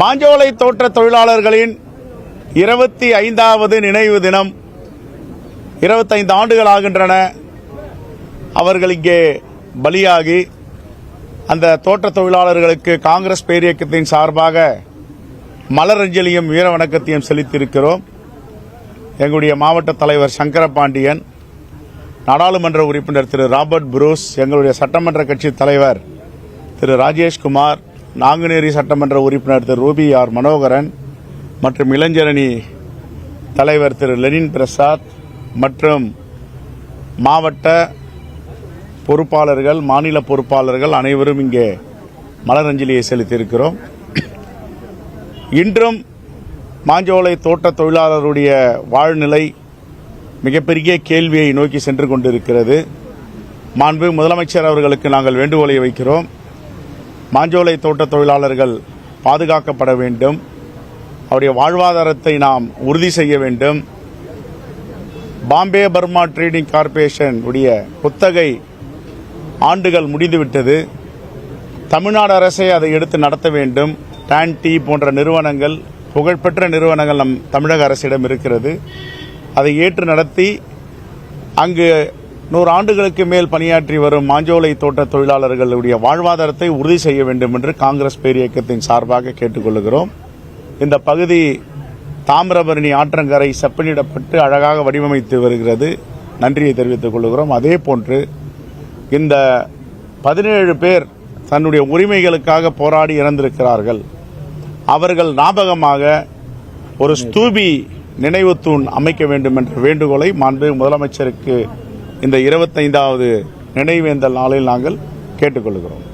மாஞ்சோலை தோட்ட தொழிலாளர்களின் இருபத்தி ஐந்தாவது நினைவு தினம் இருபத்தைந்து ஆண்டுகள் ஆகின்றன அவர்கள் இங்கே பலியாகி அந்த தோட்ட தொழிலாளர்களுக்கு காங்கிரஸ் பேரியக்கத்தின் சார்பாக மலரஞ்சலியும் வீர வணக்கத்தையும் செலுத்தியிருக்கிறோம். எங்களுடைய மாவட்ட தலைவர் சங்கரபாண்டியன் நாடாளுமன்ற உறுப்பினர் திரு ராபர்ட் புரூஸ் எங்களுடைய சட்டமன்ற கட்சி தலைவர் திரு ராஜேஷ்குமார் நாங்குநேரி சட்டமன்ற உறுப்பினர் திரு ரூபி ஆர் மனோகரன் மற்றும் இளைஞரணி தலைவர் திரு லெனின் பிரசாத் மற்றும் மாவட்ட பொறுப்பாளர்கள் மாநில பொறுப்பாளர்கள் அனைவரும் இங்கே மலரஞ்சலியை செலுத்தியிருக்கிறோம். இன்றும் மாஞ்சோலை தோட்ட தொழிலாளருடைய வாழ்நிலை மிகப்பெரிய கேள்வியை நோக்கி சென்று கொண்டிருக்கிறது. மாண்பு முதலமைச்சர் அவர்களுக்கு நாங்கள் வேண்டுகோளை வைக்கிறோம். மாஞ்சோலை தோட்ட தொழிலாளர்கள் பாதுகாக்கப்பட வேண்டும். அவருடைய வாழ்வாதாரத்தை நாம் உறுதி செய்ய வேண்டும். பாம்பே பர்மா ட்ரேடிங் கார்ப்பரேஷன் உடைய குத்தகை ஆண்டுகள் முடிந்துவிட்டது. தமிழ்நாடு அரசே அதை எடுத்து நடத்த வேண்டும். டான் டீ போன்ற நிறுவனங்கள் புகழ்பெற்ற நிறுவனங்கள் நம் தமிழக அரசிடம் இருக்கிறது. அதை ஏற்று நடத்தி அங்கு நூறு ஆண்டுகளுக்கு மேல் பணியாற்றி வரும் மாஞ்சோலை தோட்ட தொழிலாளர்களுடைய வாழ்வாதாரத்தை உறுதி செய்ய வேண்டும் என்று காங்கிரஸ் பேரியக்கத்தின் சார்பாக கேட்டுக்கொள்கிறோம் இந்த பகுதி தாமிரபரணி ஆற்றங்கரை செப்பனிடப்பட்டு அழகாக வடிவமைத்து வருகிறது. நன்றியை தெரிவித்துக் கொள்கிறோம் அதே போன்று இந்த பதினேழு பேர் தன்னுடைய உரிமைகளுக்காக போராடி இறந்திருக்கிறார்கள். அவர்கள் ஞாபகமாக ஒரு ஸ்தூபி நினைவு தூண் அமைக்க வேண்டும் என்ற வேண்டுகோளை மாண்பு முதலமைச்சருக்கு இந்த இருபத்தைந்தாவது நினைவேந்தல் நாளில் நாங்கள் கேட்டுக்கொள்கிறோம்.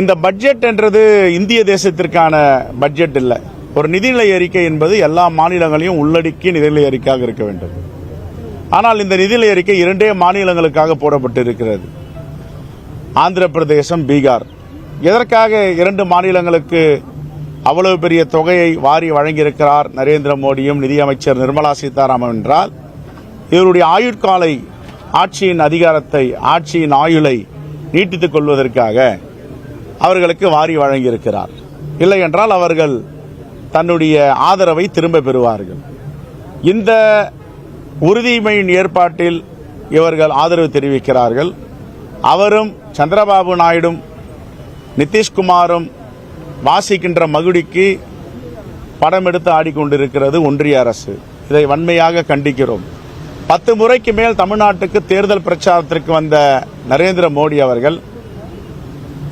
இந்த பட்ஜெட் என்றது இந்திய தேசத்திற்கான பட்ஜெட் இல்லை. ஒரு நிதிநிலை அறிக்கை என்பது எல்லா மாநிலங்களையும் உள்ளடக்கிய நிதிநிலை அறிக்கையாக இருக்க வேண்டும். ஆனால் இந்த நிதிநிலை அறிக்கை இரண்டே மாநிலங்களுக்காக போடப்பட்டு இருக்கிறது ஆந்திர பிரதேசம் பீகார். எதற்காக இரண்டு மாநிலங்களுக்கு அவ்வளவு பெரிய தொகையை வாரி வழங்கியிருக்கிறார் நரேந்திர மோடியும் நிதியமைச்சர் நிர்மலா சீதாராமன் என்றால் இவருடைய ஆயுட்காலை ஆட்சியின் அதிகாரத்தை ஆட்சியின் ஆயுளை நீட்டித்துக் கொள்வதற்காக அவர்களுக்கு வாரி வழங்கியிருக்கிறார். இல்லை என்றால் அவர்கள் தன்னுடைய ஆதரவை திரும்ப பெறுவார்கள். இந்த உறுதிமையின் ஏற்பாட்டில் இவர்கள் ஆதரவு தெரிவிக்கிறார்கள். அவரும் சந்திரபாபு நாயுடும் நிதிஷ்குமாரும் வாசிக்கின்ற மகுடிக்கு படம் எடுத்து ஆடிக்கொண்டிருக்கிறது ஒன்றிய அரசு. இதை வன்மையாக கண்டிக்கிறோம். பத்து முறைக்கு மேல் தமிழ்நாட்டுக்கு தேர்தல் பிரச்சாரத்திற்கு வந்த நரேந்திர மோடி அவர்கள்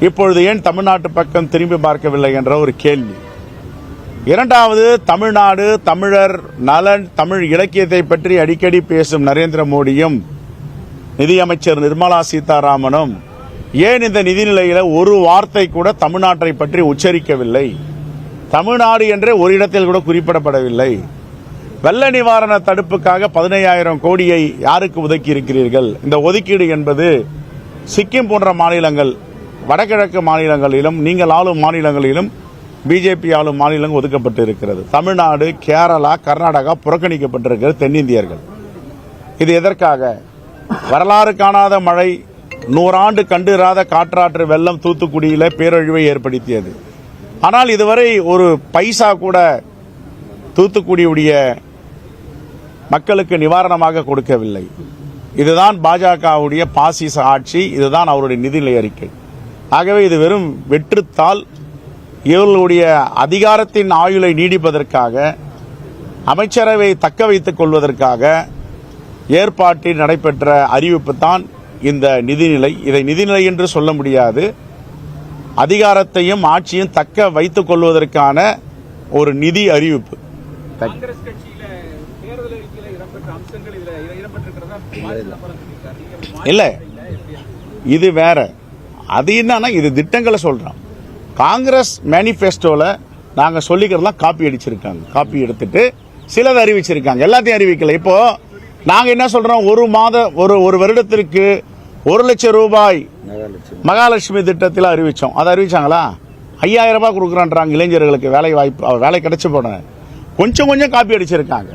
இப்பொழுது ஏன் தமிழ்நாட்டு பக்கம் திரும்பி பார்க்கவில்லை என்ற ஒரு கேள்வி. இரண்டாவது தமிழ்நாடு தமிழர் நலன் தமிழ் இலக்கியத்தை பற்றி அடிக்கடி பேசும் நரேந்திர மோடியும் நிதியமைச்சர் நிர்மலா சீதாராமனும் ஏன் இந்த நிதிநிலையில ஒரு வார்த்தை கூட தமிழ்நாட்டை பற்றி உச்சரிக்கவில்லை? தமிழ்நாடு என்றே ஒரு இடத்தில் கூட குறிப்பிடப்படவில்லை. வெள்ள நிவாரண தடுப்புக்காக பதினையாயிரம் கோடியை யாருக்கு ஒதுக்கி இருக்கிறீர்கள்? இந்த ஒதுக்கீடு என்பது சிக்கிம் போன்ற மாநிலங்கள் வடகிழக்கு மாநிலங்களிலும் நீங்கள் ஆளும் மாநிலங்களிலும் பிஜேபி ஆளும் மாநிலங்கள் ஒதுக்கப்பட்டு இருக்கிறது தமிழ்நாடு கேரளா கர்நாடகா புறக்கணிக்கப்பட்டிருக்கிறது தென்னிந்தியர்கள். இது எதற்காக? வரலாறு காணாத மழை நூறாண்டு கண்டிராத காற்றாற்று வெள்ளம் தூத்துக்குடியில் பேரழிவை ஏற்படுத்தியது. ஆனால் இதுவரை ஒரு பைசா கூட தூத்துக்குடியுடைய மக்களுக்கு நிவாரணமாக கொடுக்கவில்லை. இதுதான் பாஜகவுடைய பாசிச ஆட்சி இதுதான் அவருடைய நிதிநிலை அறிக்கை. ஆகவே இது வெறும் வெற்றுத்தால் இவர்களுடைய அதிகாரத்தின் ஆயுளை நீடிப்பதற்காக அமைச்சரவை தக்க வைத்துக் கொள்வதற்காக ஏற்பாட்டில் நடைபெற்ற அறிவிப்பு தான் இந்த நிதிநிலை. இதை நிதிநிலை என்று சொல்ல முடியாது. அதிகாரத்தையும் ஆட்சியும் தக்க வைத்துக் கொள்வதற்கான ஒரு நிதி அறிவிப்பு. இல்லை. இது வேற. அது என்னன்னா இது திட்டங்களை சொல்றோம் காங்கிரஸ் மேனிஃபெஸ்டோல நாங்க சொல்லிக்கிறதெல்லாம் காப்பி அடிச்சிருக்காங்க. காப்பி எடுத்துட்டு சிலது அறிவிச்சிருக்காங்க. எல்லாத்தையும் அறிவிக்கல. இப்போ நாங்க என்ன சொல்றோம்? ஒரு மாத ஒரு ஒரு வருடத்திற்கு ஒரு லட்சம் ரூபாய் மகாலட்சுமி திட்டத்தில் அறிவிச்சோம். அதை அறிவிச்சாங்களா? ஐயாயிரம் ரூபாய் கொடுக்குறான்றாங்க இளைஞர்களுக்கு. வேலை வாய்ப்பு வேலை கிடைச்சு போன கொஞ்சம் கொஞ்சம் காப்பி அடிச்சிருக்காங்க.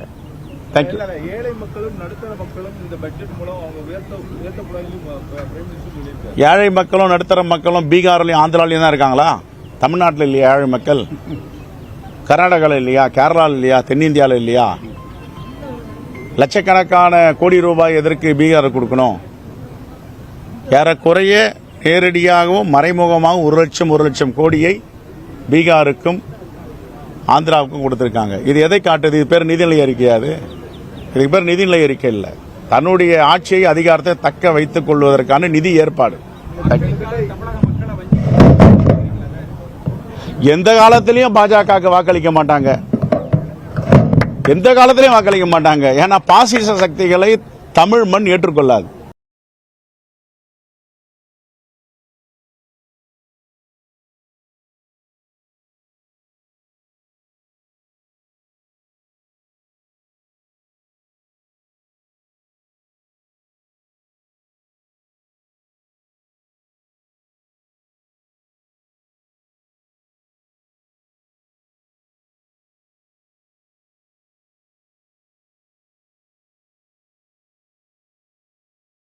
தேங்க்யூ ஏழை மக்களும் நடுத்தர மக்களும் இந்த பட்ஜெட் மூலம் அவங்க உயர்த்த உயர்த்தப்படாதுன்னு பிரைம் மினிஸ்டர் சொல்லியிருக்காரு ஏழை மக்களும் நடுத்தர மக்களும் பீகார்லயும் ஆந்திராலையும் தான் இருக்காங்களா? தமிழ்நாட்டில் இல்லையா ஏழை மக்கள்? கர்நாடகாவில் இல்லையா? கேரளாவில் இல்லையா? தென்னிந்தியாவில் இல்லையா? லட்சக்கணக்கான கோடி ரூபாய் எதற்கு பீகார் கொடுக்கணும்? ஏறக்குறைய நேரடியாகவும் மறைமுகமாகவும் ஒரு லட்சம் ஒரு லட்சம் கோடியை பீகாருக்கும் ஆந்திராவுக்கும் கொடுத்திருக்காங்க. இது எதை காட்டுது? இது பேர் நிதிநிலை அறிக்கையாது இதுக்கு பேர் நிதிநிலை அறிக்கை இல்லை. தன்னுடைய ஆட்சியை அதிகாரத்தை தக்க வைத்துக் கொள்வதற்கான நிதி ஏற்பாடு. எந்த காலத்திலையும் பாஜக வாக்களிக்க மாட்டாங்க. எந்த காலத்திலையும் வாக்களிக்க மாட்டாங்க. ஏன்னா பாசிச சக்திகளை தமிழ் மண் ஏற்றுக்கொள்ளாது.